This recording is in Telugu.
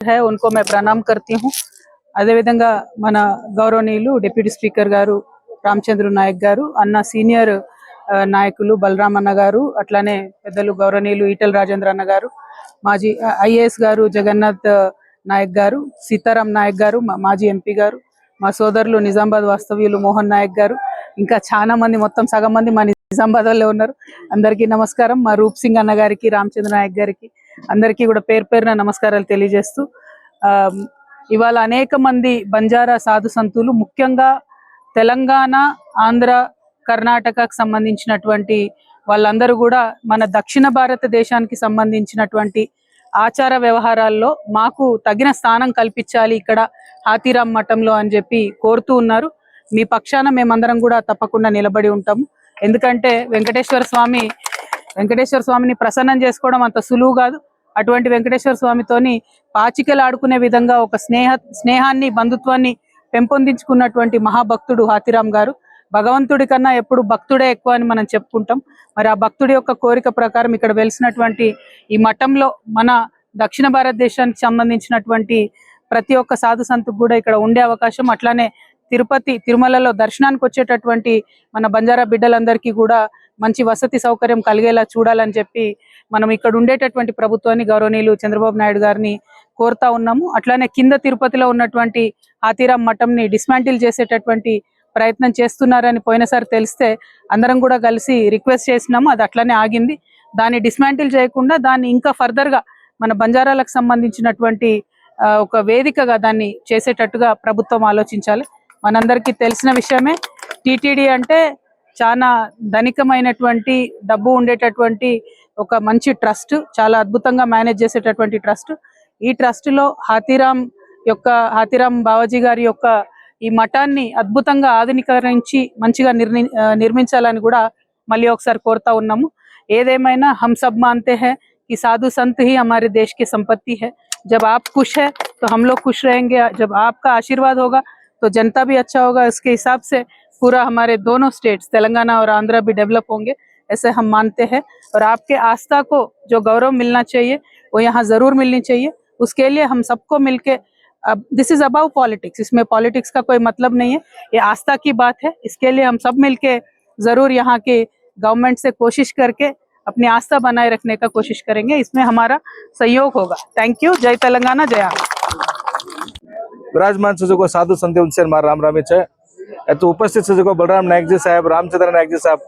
है उनको मैं प्रणाम करती हूँ అదేవిధంగా మన గౌరవనీయులు డిప్యూటీ స్పీకర్ గారు రామచంద్ర నాయక్ గారు అన్న సీనియర్ ఆ, నాయకులు బలరాం అన్న గారు అట్లానే పెద్దలు గౌరవనీయులు ఈటెల రాజేంద్ర అన్న గారు మాజీ ఐఏఎస్ గారు జగన్నాథ్ నాయక్ గారు సీతారాం నాయక్ గారు మా మాజీ ఎంపీ గారు మా సోదరులు నిజామాబాద్ వాస్తవ్యులు మోహన్ నాయక్ గారు ఇంకా చాలా మంది మొత్తం సగం మంది మా నిజామాబాద్లో ఉన్నారు. అందరికీ నమస్కారం. మా రూప్ సింగ్ అన్న గారికి రామచంద్ర నాయక్ గారికి అందరికీ కూడా పేరు పేరున నమస్కారాలు తెలియజేస్తూ ఆ, ఇవాళ అనేక మంది బంజారా సాధు సంతులు ముఖ్యంగా తెలంగాణ ఆంధ్ర కర్ణాటకకు సంబంధించినటువంటి వాళ్ళందరూ కూడా మన దక్షిణ భారతదేశానికి సంబంధించినటువంటి ఆచార వ్యవహారాల్లో మాకు తగిన స్థానం కల్పించాలి ఇక్కడ హాతీరామ్ మఠంలో అని చెప్పి కోరుతూ ఉన్నారు. మీ పక్షాన మేమందరం కూడా తప్పకుండా నిలబడి ఉంటాము. ఎందుకంటే వెంకటేశ్వర స్వామి వెంకటేశ్వర స్వామిని ప్రసన్నం చేసుకోవడం అంత సులువు కాదు. అటువంటి వెంకటేశ్వర స్వామితోని పాచికలు ఆడుకునే విధంగా ఒక స్నేహ స్నేహాన్ని బంధుత్వాన్ని పెంపొందించుకున్నటువంటి మహాభక్తుడు హాతిరామ్ గారు. భగవంతుడి కన్నా ఎప్పుడు భక్తుడే ఎక్కువ అని మనం చెప్పుకుంటాం. మరి ఆ భక్తుడి యొక్క కోరిక ప్రకారం ఇక్కడ వెలిసినటువంటి ఈ మఠంలో మన దక్షిణ భారతదేశానికి సంబంధించినటువంటి ప్రతి ఒక్క సాధు సంతకు కూడా ఇక్కడ ఉండే అవకాశం. అట్లానే తిరుపతి తిరుమలలో దర్శనానికి వచ్చేటటువంటి మన బంజారా బిడ్డలందరికీ కూడా మంచి వసతి సౌకర్యం కలిగేలా చూడాలని చెప్పి మనం ఇక్కడ ఉండేటటువంటి ప్రభుత్వాన్ని గౌరవనీయులు చంద్రబాబు నాయుడు గారిని కోరుతా ఉన్నాము. అట్లానే కింద తిరుపతిలో ఉన్నటువంటి హాతీరామ్ మఠంని డిస్మాంటిల్ చేసేటటువంటి ప్రయత్నం చేస్తున్నారని పోయినసారి తెలిస్తే అందరం కూడా కలిసి రిక్వెస్ట్ చేసినాము. అది అట్లానే ఆగింది. దాన్ని డిస్మాంటిల్ చేయకుండా దాన్ని ఇంకా ఫర్దర్గా మన బంజారాలకు సంబంధించినటువంటి ఆ, ఒక వేదికగా దాన్ని చేసేటట్టుగా ప్రభుత్వం ఆలోచించాలి. మనందరికీ తెలిసిన విషయమే. టీటీడీ అంటే చాలా ధనికమైనటువంటి డబ్బు ఉండేటటువంటి ఒక మంచి ట్రస్ట్ చాలా అద్భుతంగా మేనేజ్ చేసేటటువంటి ట్రస్ట్. ఈ ట్రస్ట్లో హాతీరామ్ యొక్క హాతీరామ్ బావాజీ గారి యొక్క ఈ మఠాన్ని అద్భుతంగా ఆధునీకరించి మంచిగా నిర్మి నిర్మించాలని కూడా మళ్ళీ ఒకసారి కోరుతా ఉన్నాము. ఏదేమైనా హమ్ సబ్ మాన్తే హే ఈ సాధు సంత్ హీ హమారే దేశ్కి సంపత్తి హే. జబ్ ఆప్ ఖుష్ హే తో హమ్ ఖుష్ రేంగే జబ్ ఆప్కా ఆశీర్వాద్ హోగా. तो जनता भी अच्छा होगा, इसके हिसाब से पूरा हमारे दोनों स्टेट्स तेलंगाना और आंध्र भी डेवलप होंगे, ऐसे हम मानते हैं। और आपके आस्था को जो गौरव मिलना चाहिए, वो यहाँ ज़रूर मिलनी चाहिए। उसके लिए हम सबको मिलके, अब दिस इज़ अबाउ पॉलिटिक्स इसमें पॉलिटिक्स का कोई मतलब नहीं है, ये आस्था की बात है। इसके लिए हम सब मिलके ज़रूर यहाँ के गवर्नमेंट से कोशिश करके अपनी आस्था बनाए रखने का कोशिश करेंगे। इसमें हमारा सहयोग होगा। थैंक यू जय तेलंगाना, जय आंध्र। વિરાજમાન સૂચકો સાધુ સંધ્ય ઉંસેર મારા રામ રામી છે. એ તો ઉપસ્થિત સૂચકો બલરામ નાયકજી સાહેબ, રામચંદ્ર નાયકજી સાહેબ